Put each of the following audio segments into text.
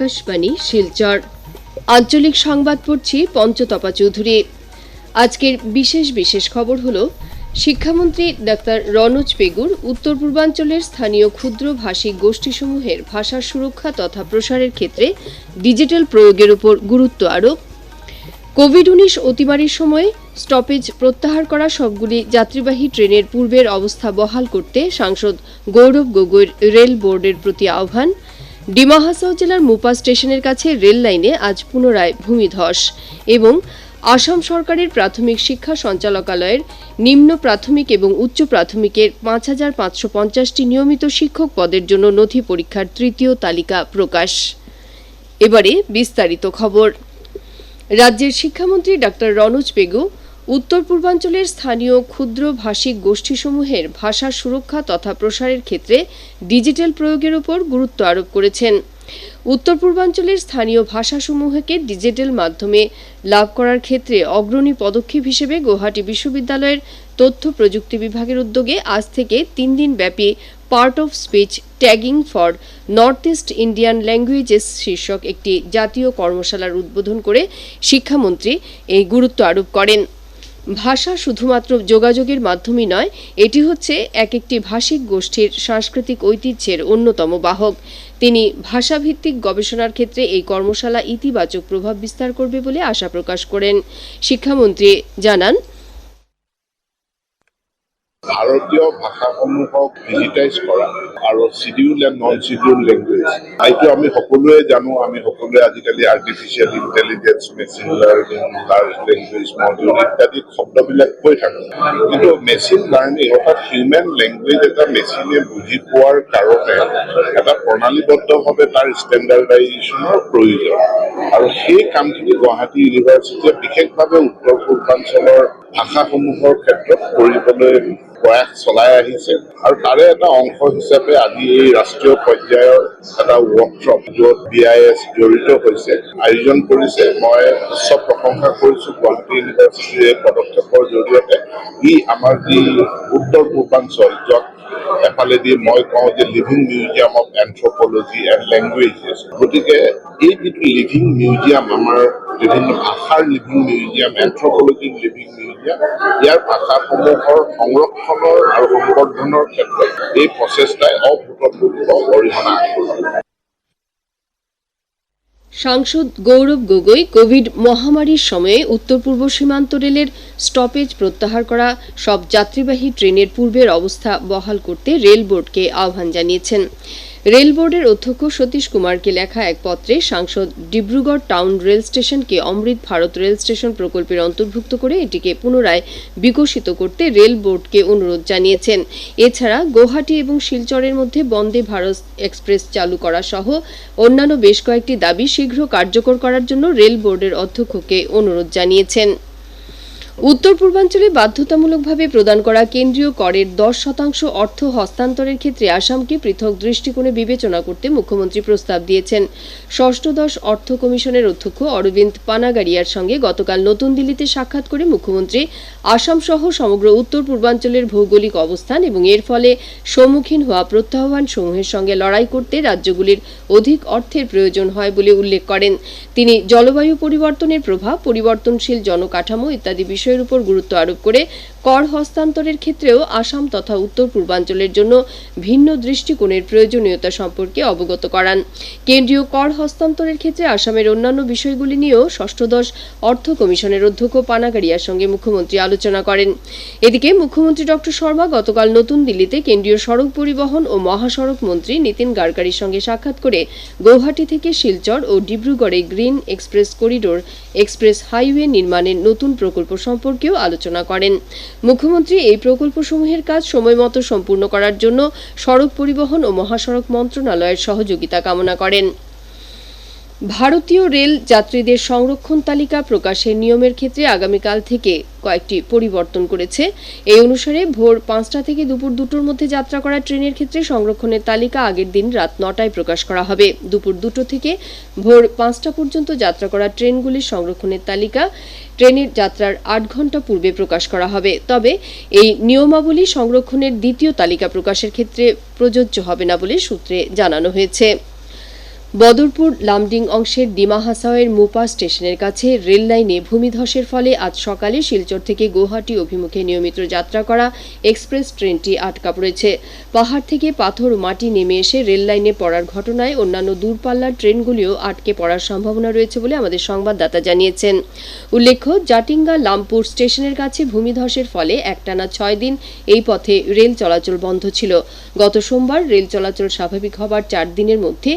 আকাশবাণী, শিলচর। আঞ্চলিক সংবাদ পড়ছি পঞ্চতপা চৌধুরী। আজকের বিশেষ বিশেষ খবর হলো, শিক্ষামন্ত্রী ডাক্তার রনোজ পেগুর উত্তর পূর্বাঞ্চলের স্থানীয় ক্ষুদ্র ভাষিক গোষ্ঠীসমূহের ভাষার সুরক্ষা তথা প্রসারের ক্ষেত্রে ডিজিটাল প্রয়োগের উপর গুরুত্ব আরোপ। কোভিড উনিশ অতিমারির সময় স্টপেজ প্রত্যাহার করা সবগুলি যাত্রীবাহী ট্রেনের পূর্বের অবস্থা বহাল করতে সাংসদ গৌরব গগৈর রেল বোর্ডের প্রতি আহ্বান। ডিমা হাসাও জেলার মুপা স্টেশনের কাছে রেল লাইনে আজ পুনরায় ভূমিধস এবং আসাম সরকারের প্রাথমিক শিক্ষা সঞ্চালকালয়ের নিম্ন প্রাথমিক এবং উচ্চ প্রাথমিকের পাঁচ হাজার পাঁচশো পঞ্চাশটি নিয়মিত শিক্ষক পদের জন্য নথি পরীক্ষার তৃতীয় তালিকা প্রকাশ। এবারে বিস্তারিত খবর। রাজ্যের শিক্ষামন্ত্রী ডাক্তার রনোজ পেগু উত্তর পূর্বাঞ্চলের স্থানীয় ক্ষুদ্র ভাষিক গোষ্ঠীসমূহের ভাষা সুরক্ষা তথা প্রসারের ক্ষেত্রে ডিজিটাল প্রয়োগের উপর গুরুত্ব আরোপ করেছেন। উত্তর পূর্বাঞ্চলের স্থানীয় ভাষাসমূহকে ডিজিটাল মাধ্যমে লাভ করার ক্ষেত্রে অগ্রণী পদক্ষেপ হিসেবে গুয়াহাটি বিশ্ববিদ্যালয়ের তথ্য প্রযুক্তি বিভাগের উদ্যোগে আজ থেকে তিন দিন ব্যাপী part of speech tagging for north east Indian languages শীর্ষক একটি জাতীয় কর্মশালার উদ্বোধন করে শিক্ষামন্ত্রী এই গুরুত্ব আরোপ করেন। ভাষা শুধুমাত্র যোগাযোগের মাধ্যমই নয়, এটি হচ্ছে এক একটি ভাষিক গোষ্ঠীর সাংস্কৃতিক ঐতিহ্যের অন্যতম বাহক। তিনি ভাষাভিত্তিক গবেষণার ক্ষেত্রে এই কর্মশালা ইতিবাচক প্রভাব বিস্তার করবে বলে আশা প্রকাশ করেন। শিক্ষামন্ত্রী জানান ভাৰতীয় ভাষাসমূহক ডিজিটাইজ কৰা আৰু schedule and non schedule language এইটো আমি সকলোৱে জানো আমি সকলোৱে আজিকালি artificial intelligence machine learning large language module ইত্যাদি শব্দবিলাক কৈ থাকোঁ। কিন্তু মেচিন লাৰ্নিং অৰ্থাৎ হিউমেন লেংগুৱেজ এটা মেচিনে বুজি পোৱাৰ কাৰণে এটা প্ৰণালীবদ্ধভাৱে তাৰ ষ্টেণ্ডাৰ্ডাইজেশ্যনৰ প্ৰয়োজন। আৰু সেই কামখিনি গুৱাহাটী ইউনিভাৰ্চিটিয়ে বিশেষভাৱে উত্তৰ পূৰ্বাঞ্চলৰ ভাষাসমূহৰ ক্ষেত্ৰত কৰিবলৈ প্ৰয়াস চলাই আহিছে। আৰু তাৰে এটা অংশ হিচাপে আজি এই ৰাষ্ট্ৰীয় পৰ্যায়ৰ এটা ৱৰ্কশ্বপ য'ত বি আই এছ জড়িত হৈছে, আয়োজন কৰিছে। মই উচ্চ প্ৰশংসা কৰিছোঁ গুৱাহাটী ইউনিভাৰ্চিটিৰ এই পদক্ষেপৰ জৰিয়তে। ই আমাৰ যি উত্তৰ পূৰ্বাঞ্চল, য'ত এফালেদি মই কওঁ যে living museum of anthropology and languages গতিকে এই যিটো লিভিং মিউজিয়াম আমাৰ বিভিন্ন ভাষাৰ লিভিং মিউজিয়াম এন্থ্ৰপলজিৰ লিভিং মিউজিয়াম ইয়াৰ ভাষাসমূহৰ সংৰক্ষণৰ আৰু সংবৰ্ধনৰ ক্ষেত্ৰত এই প্ৰচেষ্টাই অভূতপূৰ্ব অৰিহণা সাংসদ গৌরব গগৈ কোভিড মহামারীর সময়ে উত্তর পূর্ব সীমান্ত রেলের স্টপেজ প্রত্যাহার করা সব যাত্রীবাহী ট্রেনের পূর্বের অবস্থা বহাল করতে রেল বোর্ডকে আহ্বান জানিয়েছেন। রেল বোর্ডের অধ্যক্ষ সতীশ কুমারকে লেখা এক পত্রে সাংসদ ডিব্রুগড় টাউন রেল স্টেশনকে অমৃত ভারত রেল স্টেশন প্রকল্পের অন্তর্ভুক্ত করে এটিকে পুনরায় বিকশিত করতে রেল বোর্ডকে অনুরোধ জানিয়েছেন। এছাড়া গৌহাটি এবং শিলচরের মধ্যে বন্দে ভারত এক্সপ্রেস চালু করা সহ অন্যান্য বেশ কয়েকটি দাবি শীঘ্র কার্যকর করার জন্য রেল বোর্ডের অধ্যক্ষকে অনুরোধ জানিয়েছেন। উত্তর পূর্বাঞ্চলে বাধ্যতামূলকভাবে প্রদান করা কেন্দ্রীয় করের দশ শতাংশ অর্থ হস্তান্তরের ক্ষেত্রে আসামকে পৃথক দৃষ্টিকোণে বিবেচনা করতে মুখ্যমন্ত্রী প্রস্তাব দিয়েছেন। ষষ্ঠদশ অর্থ কমিশনের অধ্যক্ষ অরবিন্দ পানাগারিয়ার সঙ্গে গতকাল নতুন দিল্লিতে সাক্ষাৎ করে মুখ্যমন্ত্রী আসাম সহ সমগ্র উত্তর পূর্বাঞ্চলের ভৌগোলিক অবস্থান এবং এর ফলে সম্মুখীন হওয়া প্রত্যাহ্বান সমূহের সঙ্গে লড়াই করতে রাজ্যগুলির অধিক অর্থের প্রয়োজন হয় বলে উল্লেখ করেন। তিনি জলবায়ু পরিবর্তনের প্রভাব, পরিবর্তনশীল জনকাঠামো ইত্যাদি বিষয়ের উপর গুরুত্ব আরোপ করে কর হস্তান্তরের ক্ষেত্রেও আসাম তথা উত্তর পূর্বাঞ্চলের জন্য ভিন্ন দৃষ্টিকোণের প্রয়োজনীয়তা সম্পর্কে অবগত করান। কেন্দ্রীয় কর হস্তান্তরের ক্ষেত্রে আসামের অন্যান্য বিষয়গুলি নিয়েও ষষ্ঠদশ অর্থ কমিশনের অধ্যক্ষ পানাগারিয়ার সঙ্গে মুখ্যমন্ত্রী আলোচনা করেন। এদিকে মুখ্যমন্ত্রী ডক্টর শর্মা গতকাল নতুন দিল্লিতে কেন্দ্রীয় সড়ক পরিবহন ও মহাসড়ক মন্ত্রী নীতিন গাডকারির সঙ্গে সাক্ষাৎ করে গৌহাটি থেকে শিলচর ও ডিব্রুগড়ে green express corridor, express highway নির্মাণের নতুন প্রকল্প সম্পর্কেও আলোচনা করেন। মুখ্যমন্ত্রী এই প্রকল্পসমূহের কাজ সময়মতো সম্পূর্ণ করার জন্য সড়ক পরিবহন ও মহাসড়ক মন্ত্রণালয়ের সহযোগিতা কামনা করেন। ভারতীয় রেল যাত্রীদের সংরক্ষণ তালিকা প্রকাশের নিয়মের ক্ষেত্রে আগামীকাল থেকে কয়েকটি পরিবর্তন করেছে। এই অনুসারে ভোর পাঁচটা থেকে দুপুর দুটোর মধ্যে যাত্রা করা ট্রেনের ক্ষেত্রে সংরক্ষণের তালিকা আগের দিন রাত নটায় প্রকাশ করা হবে। দুপুর দুটো থেকে ভোর পাঁচটা পর্যন্ত যাত্রা করা ট্রেনগুলির সংরক্ষণের তালিকা ট্রেনের যাত্রার আট ঘণ্টা পূর্বে প্রকাশ করা হবে। তবে এই নিয়মাবলী সংরক্ষণের দ্বিতীয় তালিকা প্রকাশের ক্ষেত্রে প্রযোজ্য হবে না বলে সূত্রে জানানো হয়েছে। বদরপুর লামডিং অংশের ডিমা হাসাওয়ের মোপা স্টেশনের কাছে রেল লাইনে ভূমিধসের ফলে আজ সকালে শিলচর থেকে গুয়াহাটি অভিমুখে নিয়মিত যাত্রা করা এক্সপ্রেস ট্রেনটি আটকা পড়েছে। পাহাড় থেকে পাথর মাটি নেমে এসে রেল লাইনে পড়ার ঘটনায় অন্যান্য দূরপাল্লার ট্রেনগুলিও আটকে পড়ার সম্ভাবনা রয়েছে বলে আমাদের সংবাদদাতা জানিয়েছেন। উল্লেখ্য, জাটিঙ্গা লামপুর স্টেশনের কাছে ভূমিধসের ফলে একটানা ছয় দিন এই পথে রেল চলাচল বন্ধ ছিল। গত সোমবার রেল চলাচল স্বাভাবিক হবার চার দিনের মধ্যে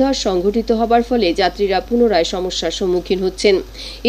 ভূমিধস সংঘটিত হবার ফলে যাত্রীরা পুনরায় সমস্যার সম্মুখীন হচ্ছেন।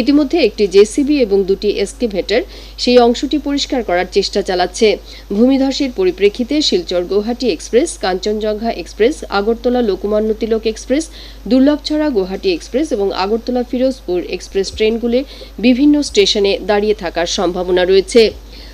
ইতিমধ্যে একটি জেসিবি এবং দুটি এসকেভেটর সেই অংশটি পরিষ্কার করার চেষ্টা চালাচ্ছে। ভূমিধসের পরিপ্রেক্ষিতে Silchar Guwahati express, Kanchenjunga express, Agartala Lokmanya Tilak express, Durlabhchhara Guwahati express এবং আগরতলা ফিরোজপুর এক্সপ্রেস ট্রেনগুলি বিভিন্ন স্টেশনে দাঁড়িয়ে থাকার সম্ভাবনা রয়েছে।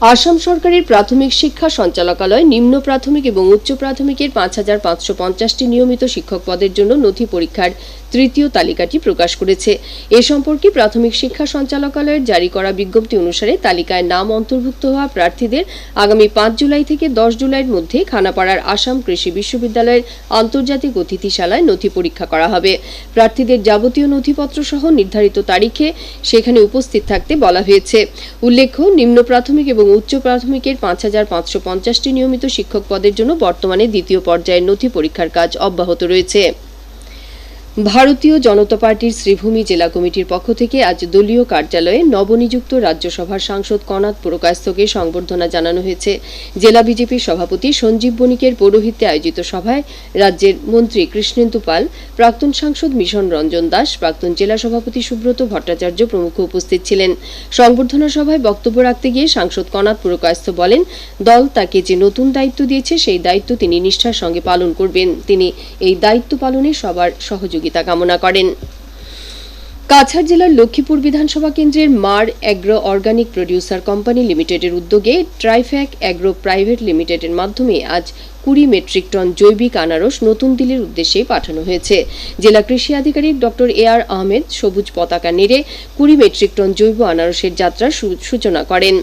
আসাম সরকারের প্রাথমিক শিক্ষা সঞ্চালকালয়, নিম্ন প্রাথমিক এবং উচ্চ প্রাথমিকের পাঁচ হাজার পাঁচশো পঞ্চাশটি নিয়মিত শিক্ষক পদের জন্য নথি পরীক্ষার তৃতীয় তালিকাটি প্রকাশ করেছে। এ সম্পর্কে প্রাথমিক শিক্ষা সঞ্চালকালয়ের জারি করা বিজ্ঞপ্তি অনুসারে তালিকায় নাম অন্তর্ভুক্ত হওয়া প্রার্থীদের আগামী পাঁচ জুলাই থেকে দশ জুলাইয়ের মধ্যে খানাপাড়ার আসাম কৃষি বিশ্ববিদ্যালয়ের আন্তর্জাতিক অতিথিশালায় নথি পরীক্ষা করা হবে। প্রার্থীদের যাবতীয় নথিপত্র সহ নির্ধারিত তারিখে সেখানে উপস্থিত থাকতে বলা হয়েছে। উল্লেখ্য, নিম্ন প্রাথমিক এবং উচ্চ প্রাথমিকের পাঁচ হাজার পাঁচশো পঞ্চাশটি নিয়মিত শিক্ষক পদের জন্য বর্তমানে দ্বিতীয় পর্যায়ের নথি পরীক্ষার কাজ অব্যাহত রয়েছে। ভারতীয় জনতা পার্টির শ্রীভূমি জেলা কমিটির পক্ষ থেকে আজ দলীয় কার্যালয়ে নবনিযুক্ত রাজ্যসভার সাংসদ কনাথ পুরকায়স্থকে সংবর্ধনা জানানো হয়েছে। জেলা বিজেপির সভাপতি সঞ্জীব বণিকের পৌরোহিত্যে আয়োজিত সভায় রাজ্যের মন্ত্রী কৃষ্ণেন্দু পাল, প্রাক্তন সাংসদ মিশন রঞ্জন দাস, প্রাক্তন জেলা সভাপতি সুব্রত ভট্টাচার্য প্রমুখ উপস্থিত ছিলেন। সংবর্ধনা সভায় বক্তব্য রাখতে গিয়ে সাংসদ কনাথ পুরকায়স্থ বলেন, দল তাকে যে নতুন দায়িত্ব দিয়েছে, সেই দায়িত্ব তিনি নিষ্ঠার সঙ্গে পালন করবেন। তিনি এই দায়িত্ব পালনে সবার সহযোগিতা কামনা করেন। কাছাড় জেলার লক্ষ্মীপুর বিধানসভা কেন্দ্রের মার অ্যাগ্রো অর্গানিক প্রডিউসার কোম্পানি লিমিটেডের উদ্যোগে ট্রাইফ্যাক অ্যাগ্রো প্রাইভেট লিমিটেডের মাধ্যমে আজ কুড়ি মেট্রিক টন জৈবিক আনারস নতুন দিল্লির উদ্দেশ্যে পাঠানো হয়েছে। জেলা কৃষি আধিকারিক ডক্টর এ আর আহমেদ সবুজ পতাকা নেড়ে কুড়ি মেট্রিক টন জৈব আনারসের যাত্রার সূচনা করেন।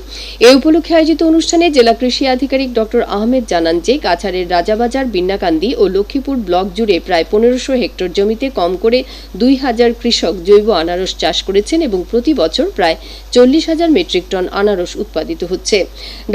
এ উপলক্ষে আয়োজিত অনুষ্ঠানে জেলা কৃষি আধিকারিক ডক্টর আহমেদ জানান যে, কাছাড়ের রাজাবাজার বিন্নাকান্দি ও লক্ষ্মীপুর ব্লক জুড়ে প্রায় পনেরোশো হেক্টর জমিতে কম করে দুই হাজার কৃষক জৈব আনারস চাষ করেছেন এবং প্রতি বছর প্রায় চল্লিশ হাজার মেট্রিক টন আনারস উৎপাদিত হচ্ছে।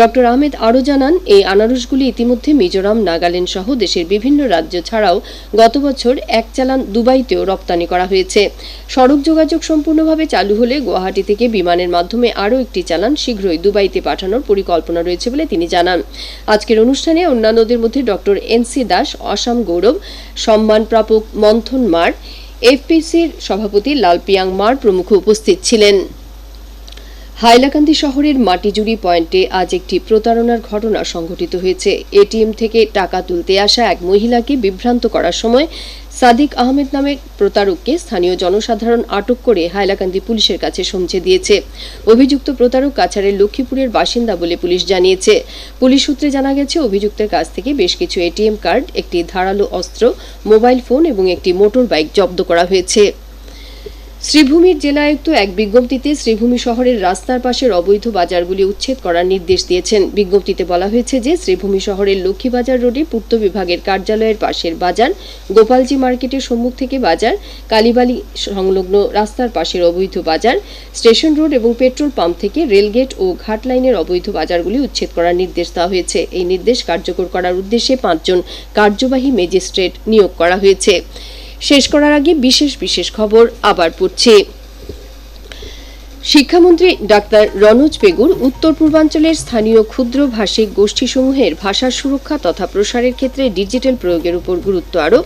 ডক্টর আহমেদ আরও জানান, এই আনারসগুলি ইতিমধ্যে মিজোরাম নাগাল্যান্ড সহ দেশের বিভিন্ন রাজ্য ছাড়াও গত বছর এক চালান দুবাইতেও রপ্তানি করা হয়েছে। সড়ক যোগাযোগ সম্পূর্ণভাবে চালু হলে গুয়াহাটি থেকে বিমানের মাধ্যমে আরও একটি চালান শীঘ্রই দুবাইতে পাঠানোর পরিকল্পনা রয়েছে বলে তিনি জানান। আজকের অনুষ্ঠানে অন্যান্যদের মধ্যে doctor N C Das, Asom Gaurav Samman প্রাপক মন্থন মার, এফপিসির সভাপতি লাল পিয়াং মার প্রমুখ উপস্থিত ছিলেন। হাইলাকান্দি শহরের মাটিজুড়ি পয়েন্টে আজ একটি প্রতারণার ঘটনা সংঘটিত হয়েছে। এটিএম থেকে টাকা তুলতে আসা এক মহিলাকে বিভ্রান্ত করার সময় সাদিক আহমেদ নামের প্রতারককে স্থানীয় জনসাধারণ আটক করে হাইলাকান্দি পুলিশের কাছে সমঝে দিয়েছে। অভিযুক্ত প্রতারক কাছাড়ের লক্ষ্মীপুরের বাসিন্দা বলে পুলিশ জানিয়েছে। পুলিশ সূত্রে জানা গেছে, অভিযুক্তের কাছ থেকে বেশ কিছু এটিএম কার্ড, একটি ধারালো অস্ত্র, মোবাইল ফোন এবং একটি মোটর বাইক জব্দ করা হয়েছে। শ্রীভূমির জেলা আয়ুক্ত এক বিজ্ঞপ্তিতে শ্রীভূমি শহরের রাস্তার পাশের অবৈধ বাজারগুলি উচ্ছেদ করার নির্দেশ দিয়েছেন। বিজ্ঞপ্তিতে বলা হয়েছে যে, শ্রীভূমি শহরের লক্ষ্মীবাজার রোডে পূর্ত বিভাগের কার্যালয়ের পাশের বাজার, গোপালজি মার্কেটের সম্মুখ থেকে বাজার, কালীবালি সংলগ্ন রাস্তার পাশের অবৈধ বাজার, স্টেশন রোড এবং পেট্রোল পাম্প থেকে রেলগেট ও ঘাট লাইনের অবৈধ বাজারগুলি উচ্ছেদ করার নির্দেশ দেওয়া হয়েছে। এই নির্দেশ কার্যকর করার উদ্দেশ্যে পাঁচজন কার্যবাহী ম্যাজিস্ট্রেট নিয়োগ করা হয়েছে। শেষ করার আগে বিশেষ বিশেষ খবর আবার পড়ছি। শিক্ষামন্ত্রী ডাক্তার রনোজ পেগুর উত্তর পূর্বাঞ্চলের স্থানীয় ক্ষুদ্র ভাষিক গোষ্ঠীসমূহের ভাষার সুরক্ষা তথা প্রসারের ক্ষেত্রে ডিজিটাল প্রয়োগের উপর গুরুত্ব আরোপ।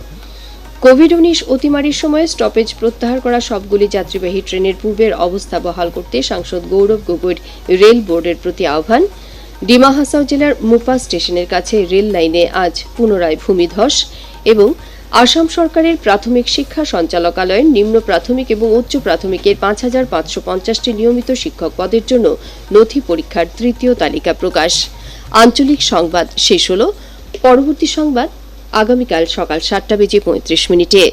কোভিড উনিশ অতিমারির সময় স্টপেজ প্রত্যাহার করা সবগুলি যাত্রীবাহী ট্রেনের পূর্বের অবস্থা বহাল করতে সাংসদ গৌরব গগৈর রেল বোর্ডের প্রতি আহ্বান। ডিমা হাসাও জেলার মুপা স্টেশনের কাছে রেল লাইনে আজ পুনরায় ভূমিধস এবং আসাম সরকারের প্রাথমিক শিক্ষা সঞ্চালকালয়ের নিম্ন প্রাথমিক এবং উচ্চ প্রাথমিকের পাঁচ হাজার পাঁচশো পঞ্চাশটি নিয়মিত শিক্ষক পদের জন্য নথি পরীক্ষার তৃতীয় তালিকা প্রকাশ। আঞ্চলিক সংবাদ শেষ হল। পরবর্তী সংবাদ আগামীকাল সকাল সাতটা বেজে পঁয়ত্রিশ মিনিটে।